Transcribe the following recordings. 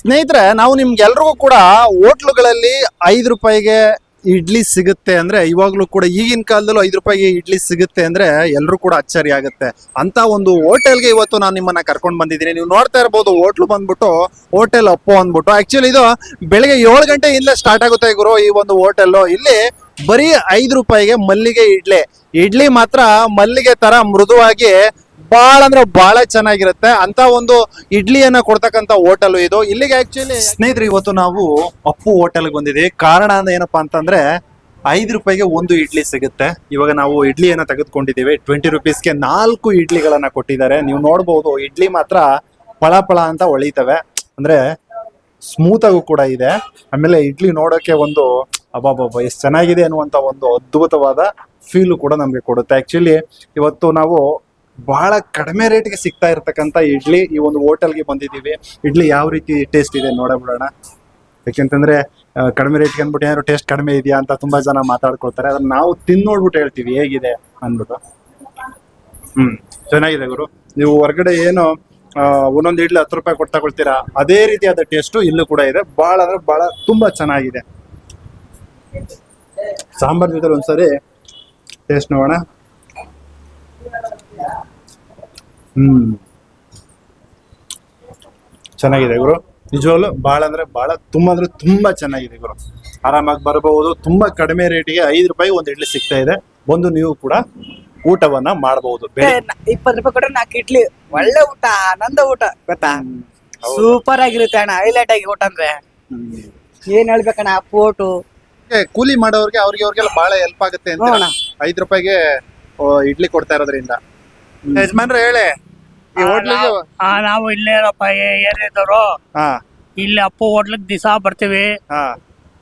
ಸ್ನೇಹಿತರೆ, ನಾವು ನಿಮ್ಗೆಲ್ರಿಗೂ ಕೂಡ ಹೋಟ್ಲುಗಳಲ್ಲಿ ಐದು ರೂಪಾಯಿಗೆ ಇಡ್ಲಿ ಸಿಗುತ್ತೆ ಅಂದ್ರೆ, ಇವಾಗ್ಲೂ ಕೂಡ ಈಗಿನ ಕಾಲದಲ್ಲೂ ಐದು ರೂಪಾಯಿಗೆ ಇಡ್ಲಿ ಸಿಗುತ್ತೆ ಅಂದ್ರೆ ಎಲ್ಲರೂ ಕೂಡ ಅಚ್ಚರಿ ಆಗುತ್ತೆ. ಅಂತ ಒಂದು ಹೋಟೆಲ್ಗೆ ಇವತ್ತು ನಾನು ನಿಮ್ಮನ್ನ ಕರ್ಕೊಂಡು ಬಂದಿದ್ದೀನಿ. ನೀವು ನೋಡ್ತಾ ಇರ್ಬೋದು, ಹೋಟ್ಲು ಬಂದ್ಬಿಟ್ಟು ಹೋಟೆಲ್ ಅಪ್ಪು ಅಂದ್ಬಿಟ್ಟು. ಆಕ್ಚುಲಿ ಇದು ಬೆಳಗ್ಗೆ ಏಳು ಗಂಟೆಯಿಂದ ಸ್ಟಾರ್ಟ್ ಆಗುತ್ತೆ ಗುರು ಈ ಒಂದು ಹೋಟೆಲ್. ಇಲ್ಲಿ ಬರೀ ಐದು ರೂಪಾಯಿಗೆ ಮಲ್ಲಿಗೆ ಇಡ್ಲಿ. ಇಡ್ಲಿ ಮಾತ್ರ ಮಲ್ಲಿಗೆ ತರ ಮೃದುವಾಗಿ ಬಹಳ ಅಂದ್ರೆ ಬಹಳ ಚೆನ್ನಾಗಿರುತ್ತೆ. ಅಂತ ಒಂದು ಇಡ್ಲಿಯನ್ನ ಕೊಡ್ತಕ್ಕಂತ ಹೋಟೆಲ್ ಇದು. ಇಲ್ಲಿಗೆ ಆಕ್ಚುಲಿ ಸ್ನೇಹಿತರೆ, ಇವತ್ತು ನಾವು ಅಪ್ಪು ಹೋಟೆಲ್ಗೆ ಬಂದಿದ್ದೀವಿ. ಕಾರಣ ಅಂದ್ರೆ ಏನಪ್ಪಾ ಅಂತಂದ್ರೆ ಐದು ರೂಪಾಯಿಗೆ ಒಂದು ಇಡ್ಲಿ ಸಿಗುತ್ತೆ. ಇವಾಗ ನಾವು ಇಡ್ಲಿಯನ್ನ ತೆಗೆದುಕೊಂಡಿದ್ದೀವಿ. ಟ್ವೆಂಟಿ ರುಪೀಸ್ಗೆ ನಾಲ್ಕು ಇಡ್ಲಿಗಳನ್ನ ಕೊಟ್ಟಿದ್ದಾರೆ. ನೀವು ನೋಡ್ಬೋದು, ಇಡ್ಲಿ ಮಾತ್ರ ಪಳ ಪಳ ಅಂತ ಹೊಳಿತವೆ ಅಂದ್ರೆ ಸ್ಮೂತ್ ಆಗು ಕೂಡ ಇದೆ. ಆಮೇಲೆ ಇಡ್ಲಿ ನೋಡೋಕೆ ಒಂದು ಅಬ್ಬಾಬಾಬಾ ಎಷ್ಟು ಚೆನ್ನಾಗಿದೆ ಅನ್ನುವಂತ ಒಂದು ಅದ್ಭುತವಾದ ಫೀಲು ಕೂಡ ನಮಗೆ ಕೊಡುತ್ತೆ. ಆಕ್ಚುಲಿ ಇವತ್ತು ನಾವು ಬಹಳ ಕಡಿಮೆ ರೇಟ್ಗೆ ಸಿಗ್ತಾ ಇರತಕ್ಕಂಥ ಇಡ್ಲಿ ಈ ಒಂದು ಹೋಟೆಲ್ಗೆ ಬಂದಿದ್ದೀವಿ. ಇಡ್ಲಿ ಯಾವ ರೀತಿ ಟೇಸ್ಟ್ ಇದೆ ನೋಡಬಿಡೋಣ. ಯಾಕೆಂತಂದ್ರೆ ಕಡಿಮೆ ರೇಟ್ಗೆ ಅಂದ್ಬಿಟ್ಟು ಏನಾದ್ರು ಟೇಸ್ಟ್ ಕಡಿಮೆ ಇದೆಯಾ ಅಂತ ತುಂಬಾ ಜನ ಮಾತಾಡ್ಕೊಳ್ತಾರೆ. ಅದನ್ನ ನಾವು ತಿಂದು ನೋಡ್ಬಿಟ್ಟು ಹೇಳ್ತೀವಿ, ಹೇಗಿದೆ ಅಂದ್ಬಿಟ್ಟು. ಹ್ಮ್, ಚೆನ್ನಾಗಿದೆ ಗುರು. ನೀವು ಹೊರಗಡೆ ಏನು ಒಂದೊಂದು ಇಡ್ಲಿ ಹತ್ತು ರೂಪಾಯಿ ಕೊಟ್ಟು ತಗೊಳ್ತೀರಾ, ಅದೇ ರೀತಿಯಾದ ಟೇಸ್ಟು ಇಲ್ಲೂ ಕೂಡ ಇದೆ. ಬಹಳ ಅಂದ್ರೆ ಬಹಳ ತುಂಬಾ ಚೆನ್ನಾಗಿದೆ. ಸಾಂಬಾರ್ ಜೊತೆ ಒಂದ್ಸರಿ ಟೇಸ್ಟ್ ನೋಡೋಣ. ಹ್ಮ್. ಚೆನ್ನಾಗಿದೆ ಗುರು. ನಿಜವಾಗ್ಲು ಬಹಳ ಅಂದ್ರೆ ಬಹಳ ತುಂಬಾ ಅಂದ್ರೆ ತುಂಬಾ ಚೆನ್ನಾಗಿದೆ ಗುರು. ಆರಾಮಾಗಿ ಬರಬಹುದು ತುಂಬಾ ಕಡಿಮೆ ರೇಟಿಗೆ ಐದು ರೂಪಾಯಿ ಒಂದು ಇಡ್ಲಿ ಸಿಗ್ತಾ ಇದೆ. ಬಂದು ನೀವು ಕೂಡ ಊಟವನ್ನ ಮಾಡಬಹುದು ಇಪ್ಪತ್ತು ರೂಪಾಯಿ ಕೊಟ್ರೆ ನಾಲ್ಕು ಇಡ್ಲಿ. ಒಳ್ಳೆ ಊಟ ಆನಂದ ಊಟ ಗೊತ್ತಾ? ಸೂಪರ್ ಆಗಿರುತ್ತೆ ಅಣ್ಣ. ಹೈಲೈಟ್ ಆಗಿ ಊಟ ಅಂದ್ರೆ. ಏನ್ ಹೇಳ್ಬೇಕಣ್ಣ? ಫೋಟು ಕೂಲಿ ಮಾಡೋರ್ಗೆ ಅವ್ರಿಗೆ ಅವ್ರಿಗೆಲ್ಲ ಬಹಳ ಹೆಲ್ಪ್ ಆಗುತ್ತೆ ಅಂತ. ಐದು ರೂಪಾಯಿಗೆ ಇಡ್ಲಿ ಕೊಡ್ತಾ ಇರೋದ್ರಿಂದ. ಯಜಮಾನ್ರೆ ಹೇಳಿ. ಈ ಹೋಟ್ಲಿಗೆ ಆ, ನಾವು ಇಲ್ಲೇ ಇರಪ್ಪ ಏರಿಯಾದವರು. ಹಾ. ಇಲ್ಲಿ ಅಪ್ಪು ಹೋಟ್ಲಿಗೆ ದಿಸ ಬರ್ತೀವಿ. ಹಾ.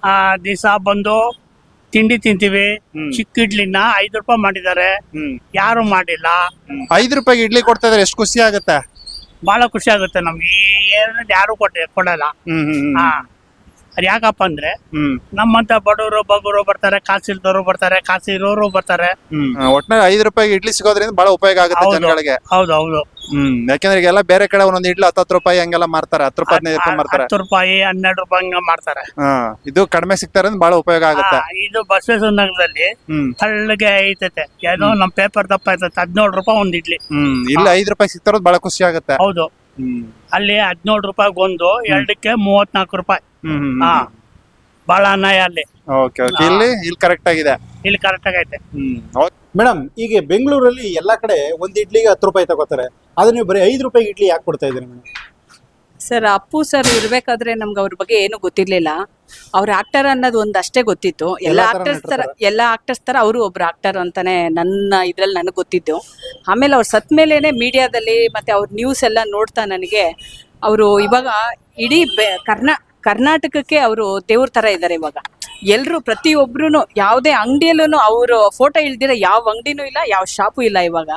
ಆ ದಿಸ ಬಂದು ತಿಂಡಿ ತಿಂತೀವಿ. ಹ್ಮ್. ಚಿಕ್ಕ ಇಡ್ಲಿನ ಐದು ರೂಪಾಯಿ ಮಾಡಿದ್ದಾರೆ. ಹ್ಮ್. ಯಾರು ಮಾಡಿಲ್ಲ. ಐದು ರೂಪಾಯಿಗೆ ಇಡ್ಲಿ ಕೊಡ್ತಾ ಇದ್ರೆ ಎಷ್ಟು ಖುಷಿ ಆಗುತ್ತೆ? ಬಹಳ ಖುಷಿ ಆಗುತ್ತೆ ನಮ್ಗೆ. ಈ ಏರಿಯಾದಲ್ಲಿ ಯಾರು ಕೊಟ್ಟೆ ಕೊಡಲ್ಲ. ಹ್ಮ್ ಹ್ಮ್. ಹಾ. ಅದ್ ಯಾಕಪ್ಪ ಅಂದ್ರೆ ಹ್ಮ್. ನಮ್ಮಂತ ಬಡವರು ಬಗ್ಗರು ಬರ್ತಾರೆ ಕಾಸಿಲ್ದವರು ಬರ್ತಾರೆ ಕಾಸು ಇರೋರು ಬರ್ತಾರೆ ಒಟ್ನಲ್ಲಿ ಐದು ರೂಪಾಯಿ ಇಡ್ಲಿ ಸಿಗೋದ್ರಿಂದ ಬಹಳ ಉಪಯೋಗ ಆಗುತ್ತೆ ಹೌದು. ಜನಗಳಿಗೆ. ಹೌದು ಹೌದು. ಹ್ಮ್. ಯಾಕಂದ್ರೆ ಈಗೆಲ್ಲ ಬೇರೆ ಕಡೆ ಒಂದೊಂದು ಇಡ್ಲಿ ಹತ್ತು ರೂಪಾಯಿ ಹಂಗೆಲ್ಲ ಮಾರ್ತಾರೆ ಹತ್ತು ರೂಪಾಯಿ ಹದಿನೈದು ರೂಪಾಯಿ ಮಾರ್ತಾರೆ. ಹತ್ತು ರೂಪಾಯಿ ಹನ್ನೆರಡು ರೂಪಾಯಿ ಹಂಗ ಮಾಡ್ತಾರೆ ಹಾ ಇದು ಕಡಿಮೆ ಸಿಗ್ತಾರೆ ಬಹಳ ಉಪಯೋಗ ಆಗುತ್ತೆ. ಆ, ಇದು ಬಸವೇಶ್ವರ ನಗರದಲ್ಲಿ ಹ್ಮ್. ತಳ್ಳಗೆ ಐತೈತೆ. ಏನೋ ನಮ್ ಪೇಪರ್ ದಪ್ಪ ಐತೈತೆ ಹದಿನೇಳು ರೂಪಾಯಿ ಒಂದ್ ಇಡ್ಲಿ. ಹ್ಮ್. ಇಲ್ಲಿ ಐದು ರೂಪಾಯಿ ಸಿಗ್ತಾರೋದು ಬಹಳ ಖುಷಿ ಆಗುತ್ತೆ. ಹೌದು. ಹ್ಮ್. ಅಲ್ಲಿ ಹದಿನೇಳು ರೂಪಾಯಿ ಒಂದು ಎರಡಕ್ಕೆ ಮೂವತ್ನಾಲ್ಕು ರೂಪಾಯಿ. ಹಾ. ಬಹಳ ಅನ್ಯಾಯ ಅಲ್ಲಿ. ಓಕೆ ಓಕೆ ಇಲ್ಲಿ ಇಲ್ಲಿ ಕರೆಕ್ಟ್ ಆಗಿದೆ. ಇಲ್ಲಿ ಕರೆಕ್ಟ್ ಆಗೈತೆ. ಮೇಡಮ್ ಈಗ ಬೆಂಗಳೂರಲ್ಲಿ ಎಲ್ಲಾ ಕಡೆ ಒಂದ್ ಇಡ್ಲಿಗೆ ಹತ್ತು ರೂಪಾಯಿ ತಗೋತಾರೆ. ಆದ್ರೆ ನೀವು ಬರೀ ಐದು ರೂಪಾಯಿ ಇಡ್ಲಿ ಯಾಕೆ ಕೊಡ್ತಾ ಇದ್ದೀರಿ ಮೇಡಮ್? ಸರ್ ಅಪ್ಪು ಸರ್ ಇರ್ಬೇಕಾದ್ರೆ ನಮ್ಗೆ ಅವ್ರ ಬಗ್ಗೆ ಏನು ಗೊತ್ತಿರ್ಲಿಲ್ಲ. ಅವ್ರ ಆಕ್ಟರ್ ಅನ್ನೋದು ಒಂದ್ ಅಷ್ಟೇ ಗೊತ್ತಿತ್ತು. ಎಲ್ಲ ಎಲ್ಲಾ ಆಕ್ಟರ್ಸ್ ತರ. ಎಲ್ಲ ಆಕ್ಟರ್ಸ್ ತರ ಅವರು ಒಬ್ರು ಆಕ್ಟರ್ ಅಂತಾನೆ ನನ್ನ ಇದ್ರಲ್ಲಿ ನನಗೆ ಗೊತ್ತಿದ್ದು. ಆಮೇಲೆ ಅವ್ರು ಸತ್ ಮೇಲೇನೆ ಮೀಡಿಯಾದಲ್ಲಿ ಮತ್ತೆ ಅವ್ರ ನ್ಯೂಸ್ ಎಲ್ಲ ನೋಡ್ತಾ ನನಗೆ. ಅವರು ಇವಾಗ ಇಡೀ ಬೆ ಕರ್ನಾ ಕರ್ನಾಟಕಕ್ಕೆ ಅವರು ದೇವ್ರ ತರ ಇದ್ದಾರೆ ಇವಾಗ. ಎಲ್ರು ಪ್ರತಿಯೊಬ್ರು ಯಾವುದೇ ಅಂಗಡಿಯಲ್ಲೂ ಅವರು ಫೋಟೋ ಇಲ್ದಿರ ಯಾವ ಅಂಗಡಿನೂ ಇಲ್ಲ, ಯಾವ ಶಾಪು ಇಲ್ಲ ಇವಾಗ.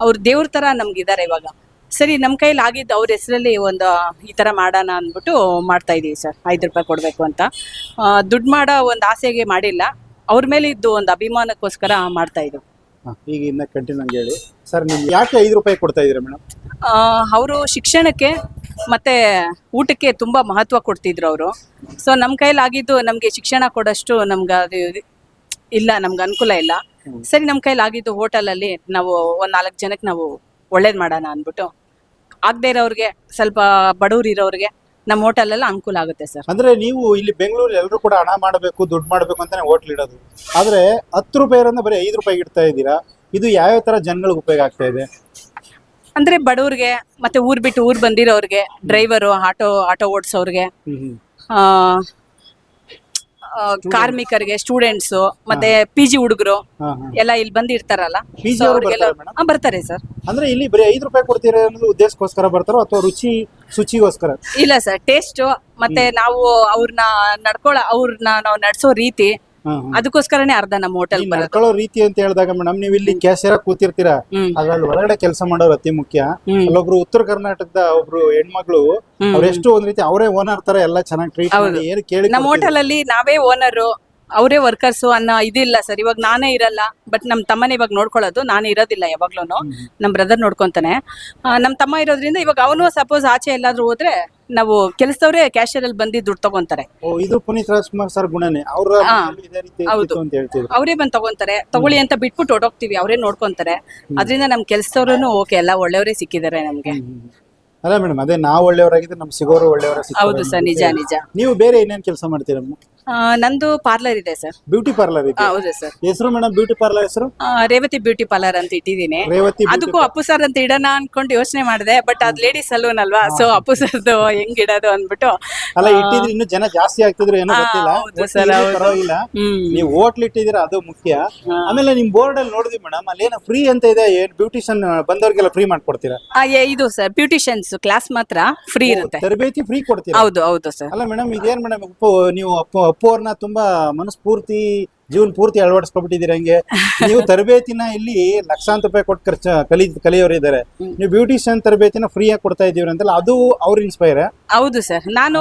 ಅವ್ರು ದೇವ್ರ ತರ ನಮ್ಗಿದ್ದಾರೆ ಇವಾಗ. ಸರಿ ನಮ್ಮ ಕೈಲಿ ಆಗಿದ್ದು ಅವ್ರ ಹೆಸರಲ್ಲಿ ಒಂದು ಈ ಥರ ಮಾಡೋಣ ಅಂದ್ಬಿಟ್ಟು ಮಾಡ್ತಾ ಇದೀವಿ ಸರ್. ಐದು ರೂಪಾಯಿ ಕೊಡಬೇಕು ಅಂತ. ದುಡ್ಡು ಮಾಡೋ ಒಂದು ಆಸೆಗೆ ಮಾಡಿಲ್ಲ. ಅವ್ರ ಮೇಲೆ ಇದ್ದು ಒಂದು ಅಭಿಮಾನಕ್ಕೋಸ್ಕರ ಮಾಡ್ತಾ ಇದ್ದೀವಿ ಈಗ ಇನ್ನ ಕಂಟಿನ್ಯೂ ಹೇಳಿ. ಸರ್ ನೀವು ಯಾಕೆ ಐದು ರೂಪಾಯಿ ಕೊಡ್ತಾ ಇದ್ದೀರಾ ಮೇಡಮ್ ಅವರು ಶಿಕ್ಷಣಕ್ಕೆ ಮತ್ತೆ ಊಟಕ್ಕೆ ತುಂಬಾ ಮಹತ್ವ ಕೊಡ್ತಿದ್ರು ಅವರು. ಸೊ ನಮ್ಮ ಕೈಲಾಗಿದ್ದು ನಮಗೆ ಶಿಕ್ಷಣ ಕೊಡೋಷ್ಟು ನಮ್ಗೆ ಅದು ಇದು ಇಲ್ಲ ನಮ್ಗೆ ಅನುಕೂಲ ಇಲ್ಲ. ಸರಿ ನಮ್ಮ ಕೈಲಾಗಿದ್ದು ಹೋಟೆಲಲ್ಲಿ ನಾವು ಒಂದ್ ನಾಲ್ಕು ಜನಕ್ಕೆ ನಾವು ಒಳ್ಳೇದು ಮಾಡೋಣ ಅಂದ್ಬಿಟ್ಟು. ಆಗದೆ ಇರೋರಿಗೆ ಸ್ವಲ್ಪ ಬಡವ್ರು ಇರೋರಿಗೆ ನಮ್ಮ ಹೋಟೆಲ್ ಎಲ್ಲ ಅನುಕೂಲ ಆಗುತ್ತೆ ಸರ್. ಅಂದ್ರೆ ನೀವು ಇಲ್ಲಿ ಬೆಂಗಳೂರು ಎಲ್ಲರೂ ಕೂಡ ಹಣ ಮಾಡಬೇಕು ದುಡ್ಡು ಮಾಡಬೇಕು ಅಂತಾನೆ ಹೋಟ್ಲ್ ಇಡೋದು. ಆದ್ರೆ ಹತ್ತು ರೂಪಾಯಿ ಬರೀ ಐದು ರೂಪಾಯಿ ಇಡ್ತಾ ಇದ್ದೀರಾ? ಇದು ಯಾವ ತರ ಜನಗಳಿಗೆ ಉಪಯೋಗ ಆಗ್ತಾ ಇದೆ? ಅಂದ್ರೆ ಬಡವ್ರಿಗೆ ಮತ್ತೆ ಊರ್ ಬಿಟ್ಟು ಊರ್ ಬಂದಿರೋರಿಗೆ ಡ್ರೈವರು ಆಟೋ ಆಟೋ ಓಡಿಸೋರ್ಗೆ ಕಾರ್ಮಿಕರಿಗೆ ಸ್ಟೂಡೆಂಟ್ಸ್ ಮತ್ತೆ ಪಿ ಜಿ ಹುಡುಗರು. ಎಲ್ಲ ಇಲ್ಲಿ ಬಂದಿರ್ತಾರಲ್ಲ ಇರ್ತಾರಲ್ಲ So ಅವ್ರು ಅವ್ರಿಗೆಲ್ಲ- ಬರ್ತಾರಾ madam? ಹಾ, ಬರ್ತಾರೆ ಸರ್ ಅಂದ್ರೆ ಇಲ್ಲಿ ಬರೀ ಐದು ರೂಪಾಯಿ ಕೊಡ್ತೀರಾ ಅನ್ನೋದು ಉದ್ದೇಶಕ್ಕೋಸ್ಕರ ಬರ್ತಾರೋ ಅಥವಾ ರುಚಿ ಶುಚಿಗೋಸ್ಕರ ಇಲ್ಲ ಸರ್ ಟೇಸ್ಟ್ ಮತ್ತೆ ನಾವು ಅವ್ರನ್ನ ನಡ್ಕೊಳ ಅವ್ರನ್ನ ನಾವು ನಡ್ಸೋ ರೀತಿ. ಅದಕ್ಕೋಸ್ಕರನೇ ಅರ್ಧ ನಮ್ಮ ಹೋಟೆಲ್ ಬರೋದು ನಡ್ಕೊಳ್ಳೋ ರೀತಿ ಅಂತ ಹೇಳಿದಾಗ ಮೇಡಮ್ ನೀವು ಇಲ್ಲಿ ಕ್ಯಾಶಿಯರ್ ಕೂತಿರ್ತೀರಾ ಹ್ಮ್ ಅದ್ರಲ್ಲಿ ಒಳಗಡೆ ಕೆಲಸ ಮಾಡೋರು ಅತಿ ಮುಖ್ಯ ಹ್ಮ್. ಅಲ್ಲೊಬ್ರು ಉತ್ತರ ಕರ್ನಾಟಕದ ಒಬ್ರು ಹೆಣ್ಮಗಳು. ಅವ್ರೆಷ್ಟು ಒಂದ್ ರೀತಿ ಅವರೇ ಓನರ್ ತರ ಎಲ್ಲ ಚೆನ್ನಾಗಿ ಟ್ರೀಟ್ ಹೌದು. ಮಾಡಿ ಏನು ಕೇಳಿ ನಮ್ಮ ಹೋಟೆಲ್ ಅಲ್ಲಿ ನಾವೇ ಓನರು ಅವರೇ ವರ್ಕರ್ಸು ಅನ್ನೋ ಇದಿಲ್ಲ ಸರ್ ಇವಾಗ ನಾನೇ ಇರಲ್ಲ ಬಟ್ ನಮ್ಮ ತಮ್ಮನೇ ಇವಾಗ ನೋಡ್ಕೊಳ್ಳೋದು ನಾನು ಇರೋದಿಲ್ಲ ಯಾವಾಗ್ಲೂ ನಮ್ಮ ಬ್ರದರ್ ನೋಡ್ಕೊಂತಾನೆ. ನಮ್ಮ ತಮ್ಮ ಇರೋದ್ರಿಂದ ಇವಾಗ ಅವನು ಸಪೋಸ್ ಆಚೆ ಎಲ್ಲಾದ್ರೂ ಹೋದ್ರೆ ನಾವು ಕೆಲಸದವ್ರೆ ಕ್ಯಾಶಿಯರ್ ಅಲ್ಲಿ ಬಂದು ದುಡ್ಡು ತಗೊಂತಾರೆ. ಓ ಇದು ಪುನೀತ್ ರಾಜ್ಕುಮಾರ್ ಸರ್ ಗುಣನೇ. ಅವ್ರ ಹಾ. ರೀತಿ ಹೌದು. ಅಂತ ಹೇಳ್ತಿದ್ರು. ಅವರೇ ಬಂದು ತಗೊಂತಾರೆ. ತಗೊಳ್ಳಿ ಅಂತ ಬಿಟ್ಬಿಟ್ಟು ಹೊಡೋಗ್ತೀವಿ ಅವರೇ ನೋಡ್ಕೊಂತಾರೆ. ಅದರಿಂದ ನಮ್ಮ ಕೆಲಸದವ್ರು ಓಕೆ ಎಲ್ಲ ಒಳ್ಳೆಯವರೇ ಸಿಕ್ಕಿದ್ದಾರೆ ನಮ್ಗೆ. ಅಲ್ಲ ಮೇಡಮ್ ಅದೇ ನಾವು ಒಳ್ಳೆಯವರಾಗಿದ್ರೆ ನಮ್ಗೆ ಸಿಗೋರು ಒಳ್ಳೆಯವರ ಹೌದು ಸರ್ ನಿಜ ನಿಜ. ನೀವು ಬೇರೆ ಏನೇನ್ ಕೆಲಸ ಮಾಡ್ತೀರಾ ಆ, ನಂದು ಪಾರ್ಲರ್ ಇದೆ ಸರ್ ಬ್ಯೂಟಿ ಪಾರ್ಲರ್ ಇದೆ? ಹೌದು ಸರ್ ಹೆಸರು ಮೇಡಮ್ ಬ್ಯೂಟಿ ಪಾರ್ಲರ್ ಹೆಸರು? ರೇವತಿ ಬ್ಯೂಟಿ ಪಾರ್ಲರ್ ಅಂತ ಇಟ್ಟಿದ್ದೀನಿ. ರೇವತಿ beauty ಅದಕ್ಕೂ ಅಪ್ಪು ಸರ್ ಅಂತ ಇಡೋಣ ಅನ್ಕೊಂಡು ಯೋಚನೆ ಮಾಡಿದೆ ಬಟ್ ಅದ್ ಲೇಡೀಸ್ ಸಲೂನ್ ಅಲ್ವಾ ಸೊ ಅಪ್ಪು ಸರ್ದು ಹೆಂಗ್ ಇಡೋದು ಅಂದ್ಬಿಟ್ಟು ಅಲ್ಲ ಇಟ್ಟಿದ್ರೆ ಇನ್ನು ಜನ ಜಾಸ್ತಿ ಆಗ್ತಿದ್ರು ಏನೋ ಗೊತ್ತಿಲ್ಲ. ಹೌದು ಒಟ್ಟು sir, ಇಲ್ಲಿ ಹೌದು. ಪರವಾಗಿಲ್ಲ. ಹ್ಮ್. ನೀವು ಹೋಟ್ಲ್ ಇಟ್ಟಿದ್ದೀರಾ ಅದು ಮುಖ್ಯ. ಆಮೇಲೆ ನಿಮ್ ಬೋರ್ಡ್ ಅಲ್ಲಿ ನೋಡಿದ್ವಿ ಮೇಡಮ್ ಅಲ್ಲಿ ಏನೋ ಫ್ರೀ ಅಂತ ಇದೆ ಏನ್ ಬ್ಯೂಟಿಷಿಯನ್ ಬಂದವರಿಗೆಲ್ಲ ಫ್ರೀ ಮಾಡ್ಕೊಡ್ತೀರಾ? ಆ, ಏ- ಇದು ಸರ್ ಬ್ಯೂಟಿಷಿಯನ್ಸ್ ಕ್ಲಾಸ್ ಮಾತ್ರ ಫ್ರೀ ಇರುತ್ತೆ. ತರಬೇತಿ ಫ್ರೀ ಕೊಡ್ತೀರಾ? ಹೌದು ಹೌದು ಸರ್ ಅಲ್ಲ ಮೇಡಮ್ ಇದೇನ್ ಮೇಡಮ್ ನೀವು ಅಪ್ಪು ಅಪ್ಪು ಅವ್ರನ್ನ ತುಂಬಾ ಮನಸ್ಫೂರ್ತಿ ಜೀವನ ಪೂರ್ತಿ ಅಳವಡಿಸ್ಕೊಬಿಟ್ಟಿದ್ದೀರ ಹಂಗೆ. ನೀವು ತರಬೇತಿನ ಇಲ್ಲಿ ಲಕ್ಷಾಂತರ ರೂಪಾಯಿ ಕೊಟ್ಟು ಖರ್ಚು ಕಲಿ ಕಲಿಯೋರು ಇದ್ದಾರೆ. ನೀವು ಬ್ಯೂಟಿಷಿಯನ್ ತರಬೇತಿನ ಫ್ರೀ ಆಗಿ ಕೊಡ್ತಾ ಇದ್ದೀವಿ ಅಂತಲ್ಲ ಅದು ಅವ್ರ ಇನ್ಸ್ಪೈರ್ ಹೌದು ಸರ್. ನಾನು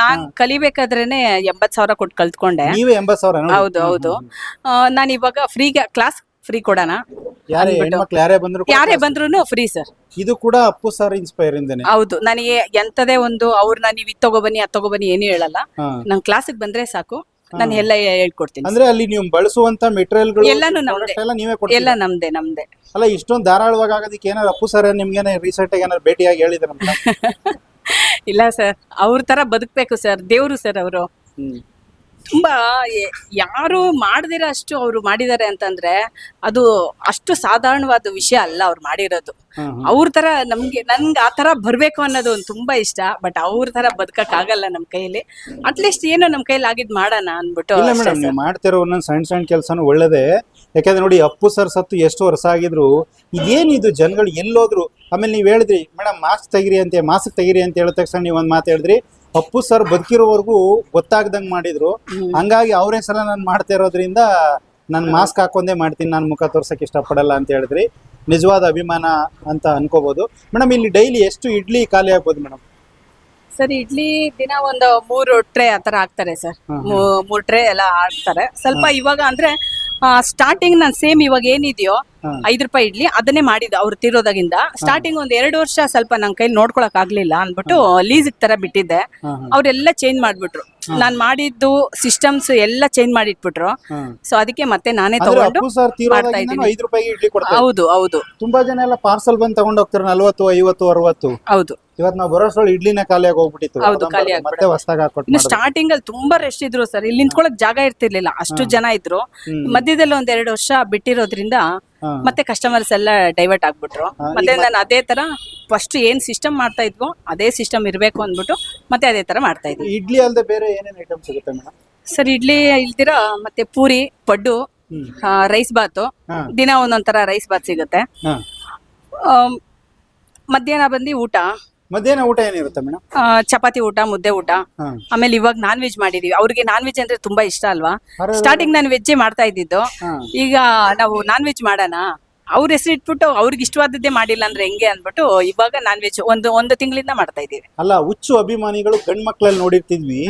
ನಾನ್ ಕಲಿಬೇಕಾದ್ರೇನೆ ಎಂಬತ್ ಸಾವಿರ ಕೊಟ್ಟು ಕಲ್ತ್ಕೊಂಡೆ. ನೀವೇ ಎಂಬತ್ ಸಾವಿರ. ಹೌದು ಹೌದು. ನಾನು ಇವಾಗ ಫ್ರೀಗೆ ಕ್ಲಾಸ್ ಫ್ರೀ ಕೊಡೋಣ? ಯಾರೇ. ಹೆಣ್ಮಕ್ಳು ಯಾರೇ ಬಂದ್ರು ಯಾರೇ ಬಂದ್ರು ಫ್ರೀ ಸರ್ ಇದು ಕೂಡ ಅಪ್ಪು ಸರ್ ಇನ್ಸ್ಪೈರ್ ಇಂದನೆ. ಹೌದು. ನನಗೆ ಎಂತದೇ ಒಂದು ಅವ್ರನ್ನ ನೀವು ಇದು ತಗೋಬನ್ನಿ ಅದು ತಗೋಬನ್ನಿ ಏನು ಹೇಳಲ್ಲ. ನನ್ ಕ್ಲಾಸಿಗೆ ಬಂದ್ರೆ ಸಾಕು. ನಾನು ಎಲ್ಲ ಹೇಳ್ಕೊಡ್ತೀನಿ ಅಂದ್ರೆ ಅಲ್ಲಿ ನೀವು ಬಳಸುವಂತ ಮೆಟೀರಿಯಲ್ ಎಲ್ಲಾನು ನಮ್ದೇ. ಎಲ್ಲ ನೀವೇ ಎಲ್ಲ ನಮ್ದೇ ನಮ್ದೆ. ನಮ್ದೆ ಅಲ್ಲ ಇಷ್ಟೊಂದು ಧಾರಾಳವಾಗಿ ಆಗೋದಕ್ಕೆ ಏನಾದ್ರು ಅಪ್ಪು ಸರ್ ನಿಮ್ಗೆ ರೀಸೆಂಟ್ ಆಗಿ ಏನಾದ್ರು ಭೇಟಿಯಾಗಿ ಹೇಳಿದ್ರ ಇಲ್ಲ ಸರ್ ಅವ್ರ ತರ ಬದುಕ್ಬೇಕು ಸರ್ ದೇವ್ರು ಸರ್ ಅವರು. ತುಂಬಾ ಯಾರು ಮಾಡದಿರೋ ಅಷ್ಟು ಅವರು ಮಾಡಿದ್ದಾರೆ ಅಂತಂದ್ರೆ ಅದು ಅಷ್ಟು ಸಾಧಾರಣವಾದ ವಿಷಯ ಅಲ್ಲ ಅವ್ರು ಮಾಡಿರೋದು. ಅವ್ರ ತರ ನಮ್ಗೆ ನನ್ಗೆ ಆ ತರ ಬರ್ಬೇಕು ಅನ್ನೋದು ಒಂದು ತುಂಬಾ ಇಷ್ಟ ಬಟ್ ಅವ್ರ ತರ ಬದುಕಕ್ ಆಗಲ್ಲ ನಮ್ ಕೈಯಲ್ಲಿ. ಅಟ್ಲೀಸ್ಟ್ ಏನೋ ನಮ್ ಕೈಲಿ ಆಗಿದ್ ಮಾಡೋಣ ಅನ್ಬಿಟ್ಟು ಇಲ್ಲ ಮೇಡಮ್ ನೀವು ಮಾಡ್ತಿರೋ ಒಂದೊಂದು ಸಣ್ಣ ಸಣ್ಣ ಕೆಲಸನೂ ಒಳ್ಳೇದೇ. ಯಾಕಂದ್ರೆ ನೋಡಿ ಅಪ್ಪು ಸರ್ ಸತ್ತು ಎಷ್ಟು ವರ್ಷ ಆಗಿದ್ರು ಇದೇನಿದು ಜನಗಳು ಎಲ್ಲೋದ್ರು? ಆಮೇಲೆ ನೀವು ಹೇಳಿದ್ರಿ ಮೇಡಮ್ ಮಾಸ್ಕ್ ತೆಗಿರಿ ಅಂತ ಮಾಸ್ಕ್ ತೆಗಿರಿ ಅಂತ ಹೇಳಿದ ತಕ್ಷಣ ನೀವು ಒಂದು ಮಾತು ಹೇಳಿದ್ರಿ ಅಪ್ಪು ಸರ್ ಬದುಕಿರೋವರೆಗೂ ಗೊತ್ತಾಗ್ದಂಗ್ ಮಾಡಿದ್ರು. ಹಂಗಾಗಿ ಅವ್ರ ಸಲ ನಾನು ಮಾಡ್ತಾ ಇರೋದ್ರಿಂದ ನಾನು ಮಾಸ್ಕ್ ಹಾಕೊಂಡೇ ಮಾಡ್ತೀನಿ ನಾನು ಮುಖ ತೋರ್ಸಕ್ ಇಷ್ಟಪಡಲ್ಲ ಅಂತ ಹೇಳಿದ್ರಿ. ನಿಜವಾದ ಅಭಿಮಾನ ಅಂತ ಅನ್ಕೋಬಹುದು ಮೇಡಮ್ ಇಲ್ಲಿ ಡೈಲಿ ಎಷ್ಟು ಇಡ್ಲಿ ಖಾಲಿ ಆಗ್ಬೋದು ಮೇಡಮ್? ಸರ್ ಇಡ್ಲಿ ದಿನ ಒಂದು ಮೂರು ಟ್ರೇ ಆತರ ಹಾಕ್ತಾರೆ ಸರ್. ಮೂರ್ ಟ್ರೇ ಎಲ್ಲ ಹಾಕ್ತಾರೆ. ಸ್ವಲ್ಪ ಇವಾಗ ಅಂದ್ರೆ ಸ್ಟಾರ್ಟಿಂಗ್ ನಾನು ಸೇಮ್ ಇವಾಗ ಏನಿದೆಯೋ. ಐದು ರೂಪಾಯಿ ಇಡ್ಲಿ ಅದನ್ನೇ ಮಾಡಿದ್ದು ಅವ್ರು ತಿರೋದಾಗಿಂದ. ಸ್ಟಾರ್ಟಿಂಗ್ ಒಂದ್ ಎರಡು ವರ್ಷ ಸ್ವಲ್ಪ ನನ್ ಕೈಲಿ ನೋಡ್ಕೊಳಕ್ ಆಗ್ಲಿಲ್ಲ ಅನ್ಬಿಟ್ಟು ಲೀಸ್ ತರ ಬಿಟ್ಟಿದ್ದೆ. ಅವ್ರೆಲ್ಲ ಚೇಂಜ್ ಮಾಡ್ಬಿಟ್ರು. ನಾನ್ ಮಾಡಿದ್ದು ಸಿಸ್ಟಮ್ಸ್ ಎಲ್ಲ ಚೇಂಜ್ ಮಾಡಿಟ್ಬಿಟ್ರು. ಸೊ ಅದಕ್ಕೆ ಮತ್ತೆ ನಾನೇ ತಗೊಂಡು ಮಾಡ್ತಾ ಇದ್ದೀನಿ. ಹೌದು ಹೌದು. ತುಂಬಾ ಜನ ಎಲ್ಲ ಪಾರ್ಸಲ್ ಬಂದ್ ತಗೊಂಡೋಗ್ತಾರೆ ನಲ್ವತ್ತು ಐವತ್ತು ಅರವತ್ತು. ಹೌದು. ಇವತ್ ನಾವು ಬರೋಷ್ಟ್ರೊಳಗೆ ಇಡ್ಲಿನ ಖಾಲಿ ಆಗಿ ಹೋಗ್ಬಿಟ್ಟಿತ್ತು. ಮತ್ತೆ ಹೊಸದಾಗ ಹಾಕೊಟ್ಟು ಸ್ಟಾರ್ಟಿಂಗ್ ಅಲ್ಲಿ ತುಂಬಾ ರೆಸ್ಟ್ ಇದ್ರು ಸರ್ ಇಲ್ಲಿ ನಿಂತ್ಕೊಳಕ್ ಜಾಗ ಇರ್ತಿರ್ಲಿಲ್ಲ. ಅಷ್ಟು ಜನ ಇದ್ರು. ಹ್ಮ್. ಮಧ್ಯದಲ್ಲಿ ಒಂದ್ ಎರಡು ವರ್ಷ ಬಿಟ್ಟಿರೋದ್ರಿಂದ ಹಾ. ಮತ್ತೆ ಕಸ್ಟಮರ್ಸ್ ಎಲ್ಲ ಡೈವರ್ಟ್ ಆಗ್ಬಿಟ್ರು. ಹಾ, ಮತ್ತೆ ಈಗ ನಾನು ಅದೇ ತರ ಫಸ್ಟ್ ಏನ್ ಸಿಸ್ಟಮ್ ಮಾಡ್ತಾ ಇದ್ವೋ ಅದೇ ಸಿಸ್ಟಮ್ ಇರ್ಬೇಕು ಅಂದ್ಬಿಟ್ಟು ಮತ್ತೆ ಅದೇ ತರ ಮಾಡ್ತಾ ಇದ್ವಿ. ಇಡ್ಲಿ ಅಲ್ಲದೆ ಬೇರೆ ಏನೇನು ಐಟಮ್ ಸಿಗುತ್ತೆ ಮೇಡಮ್ ಸರ್ ಇಡ್ಲಿ ಇಲ್ದಿರ ಮತ್ತೆ ಪೂರಿ ಪಡ್ಡು ಹ್ಮ್. ರೈಸ್ ಬಾತು. ಹಾ. ದಿನ ಒಂದೊಂದ್ ತರ ರೈಸ್ ಬಾತ್ ಸಿಗುತ್ತೆ. ಹಾ. ಆಮ್, ಮಧ್ಯಾಹ್ನ ಬಂದು ಊಟ. ಮಧ್ಯಾಹ್ನ ಊಟ ಏನಿರುತ್ತೆ ಮೇಡಮ್? ಆ, ಚಪಾತಿ ಊಟ ಮುದ್ದೆ ಊಟ. ಹಾ. ಆಮೇಲೆ ಇವಾಗ ನಾನ್ ವೆಜ್ ಮಾಡಿದೀವಿ. ಅವ್ರಿಗೆ ನಾನ್ ವೆಜ್ ಅಂದ್ರೆ ತುಂಬಾ ಇಷ್ಟ ಅಲ್ವಾ? ಅರೆ, ಸ್ಟಾರ್ಟಿಂಗ್ ನಾನು ವೆಜ್ ಮಾಡ್ತಾ ಇದ್ದಿದ್ದು. ಹಾ. ಈಗ ನಾವು ನಾನ್ ವೆಜ್ ಮಾಡೋಣ. ಅವ್ರ ಹೆಸರು ಇಟ್ಬಿಟ್ಟು ಅವ್ರಿಗೆ ಇಷ್ಟವಾದದ್ದೇ ಮಾಡಿಲ್ಲ ಅಂದ್ರೆ ಹೆಂಗೆ ಅಂದ್ಬಿಟ್ಟು ಇವಾಗ ನಾನ್ ವೆಜ್ ಒಂದು ಒಂದು ತಿಂಗಳಿಂದ ಮಾಡ್ತಾ ಇದ್ದೀವಿ. ಅಲ್ಲ ಹುಚ್ಚು ಅಭಿಮಾನಿಗಳು ಗಂಡ್ ಮಕ್ಳಲ್ಲಿ ನೋಡಿರ್ತಿದ್ವಿ.